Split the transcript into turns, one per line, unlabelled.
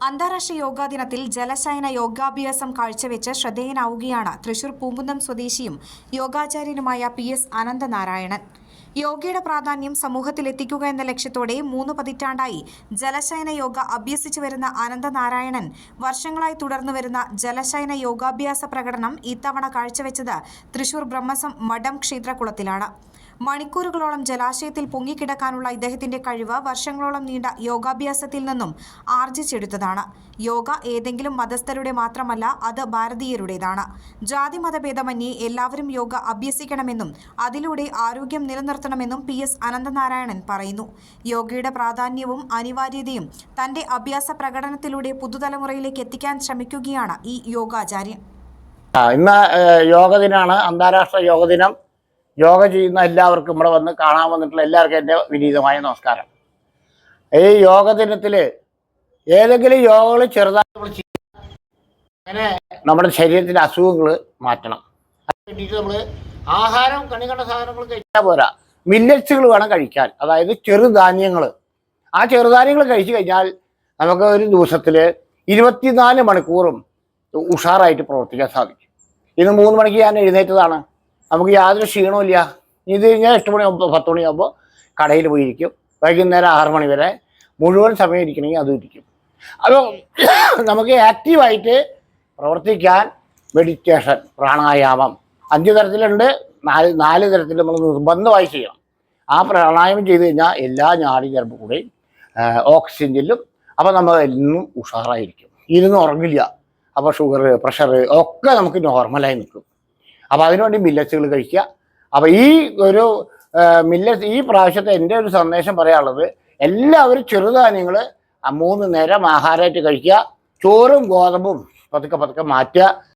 അന്താരാഷ്ട്ര യോഗാ ദിനത്തിൽ ജലശയന യോഗാഭ്യാസം കാഴ്ചവെച്ച് ശ്രദ്ധേയനാവുകയാണ് തൃശൂർ പൂങ്കുന്നം സ്വദേശിയും യോഗാചാര്യനുമായ പി എസ് അനന്തനാരായണൻ യോഗയുടെ പ്രാധാന്യം സമൂഹത്തിൽ എത്തിക്കുക എന്ന ലക്ഷ്യത്തോടെ മൂന്ന് പതിറ്റാണ്ടായി ജലശയന യോഗ അഭ്യസിച്ചു വരുന്ന അനന്തനാരായണൻ വർഷങ്ങളായി തുടർന്നു വരുന്ന ജലശയന യോഗാഭ്യാസ പ്രകടനം ഇത്തവണ കാഴ്ചവെച്ചത് തൃശൂർ ബ്രഹ്മസം മഠം ക്ഷേത്രകുളത്തിലാണ്. മണിക്കൂറുകളോളം ജലാശയത്തിൽ പൊങ്ങിക്കിടക്കാനുള്ള ഇദ്ദേഹത്തിന്റെ കഴിവ് വർഷങ്ങളോളം നീണ്ട യോഗാഭ്യാസത്തിൽ നിന്നും ആർജിച്ചെടുത്തതാണ്. യോഗ ഏതെങ്കിലും മതസ്ഥരുടെ മാത്രമല്ല അത് ഭാരതീയരുടേതാണ്. ജാതി മതഭേദമന്യേ എല്ലാവരും യോഗ അഭ്യസിക്കണമെന്നും അതിലൂടെ ആരോഗ്യം നിലനിർത്തണമെന്നും പി എസ് അനന്തനാരായണൻ പറയുന്നു. യോഗയുടെ പ്രാധാന്യവും അനിവാര്യതയും തന്റെ അഭ്യാസ പ്രകടനത്തിലൂടെ പുതുതലമുറയിലേക്ക് എത്തിക്കാൻ ശ്രമിക്കുകയാണ് ഈ യോഗാചാര്യൻ.
ഇന്ന് യോഗ ദിനമാണ് അന്താരാഷ്ട്ര യോഗ ദിനം. യോഗ ചെയ്യുന്ന എല്ലാവർക്കും ഇവിടെ വന്ന് കാണാൻ വന്നിട്ടുള്ള എല്ലാവർക്കും എന്റെ വിനീതമായ നമസ്കാരം. ഈ യോഗ ദിനത്തിൽ ഏതെങ്കിലും യോഗകൾ ചെറുതായി നമ്മൾ അങ്ങനെ നമ്മുടെ ശരീരത്തിന്റെ അസുഖങ്ങൾ മാറ്റണം. അതിന് വേണ്ടിയിട്ട് നമ്മൾ ആഹാരം കണികണ്ട സാധനങ്ങൾ കഴിച്ചാൽ പോരാ. മില്ലറ്റ്സുകൾ വേണം കഴിക്കാൻ. അതായത് ചെറുധാന്യങ്ങൾ ആ ചെറുധാന്യങ്ങൾ കഴിച്ചു കഴിഞ്ഞാൽ നമുക്ക് ഒരു ദിവസത്തിൽ ഇരുപത്തിനാല് മണിക്കൂറും ഉഷാറായിട്ട് പ്രവർത്തിക്കാൻ സാധിക്കും. ഇന്ന് മൂന്ന് മണിക്ക് ഞാൻ എഴുന്നേറ്റതാണ്. നമുക്ക് യാതൊരു ക്ഷീണവും ഇല്ല. ഇത് കഴിഞ്ഞാൽ എട്ട് മണിയാകുമ്പോൾ പത്ത് മണിയാകുമ്പോൾ കടയിൽ പോയിരിക്കും. വൈകുന്നേരം ആറ് മണി വരെ മുഴുവൻ സമയം ഇരിക്കണമെങ്കിൽ അതും ഇരിക്കും. അപ്പോൾ നമുക്ക് ആക്റ്റീവായിട്ട് പ്രവർത്തിക്കാൻ മെഡിറ്റേഷൻ പ്രാണായാമം അഞ്ച് തരത്തിലുണ്ട് നാല് നാല് തരത്തിൽ നമ്മൾ നിർബന്ധമായി ചെയ്യണം. ആ പ്രാണായാമം ചെയ്ത് കഴിഞ്ഞാൽ എല്ലാ ഞാടി ചിലപ്പോൾ കൂടെയും ഓക്സിജൻ ചെല്ലും. അപ്പോൾ നമ്മൾ എന്നും ഉഷാറായിരിക്കും. ഇരുന്ന് ഉറങ്ങില്ല. അപ്പോൾ ഷുഗർ പ്രഷർ ഒക്കെ നമുക്ക് നോർമലായി നിൽക്കും. അപ്പോൾ അതിനുവേണ്ടി മില്ലറ്റ്സുകൾ കഴിക്കുക. അപ്പോൾ ഈ ഒരു മില്ലറ്റ് ഈ പ്രാവശ്യത്തെ എന്റെ ഒരു സന്ദേശം പറയാനുള്ളത് എല്ലാവരും ചെറുധാന്യങ്ങൾ മൂന്ന് നേരം ആഹാരമായിട്ട് കഴിക്കുക. ചോറും ഗോതമ്പും പതുക്കെ പതുക്കെ മാറ്റുക.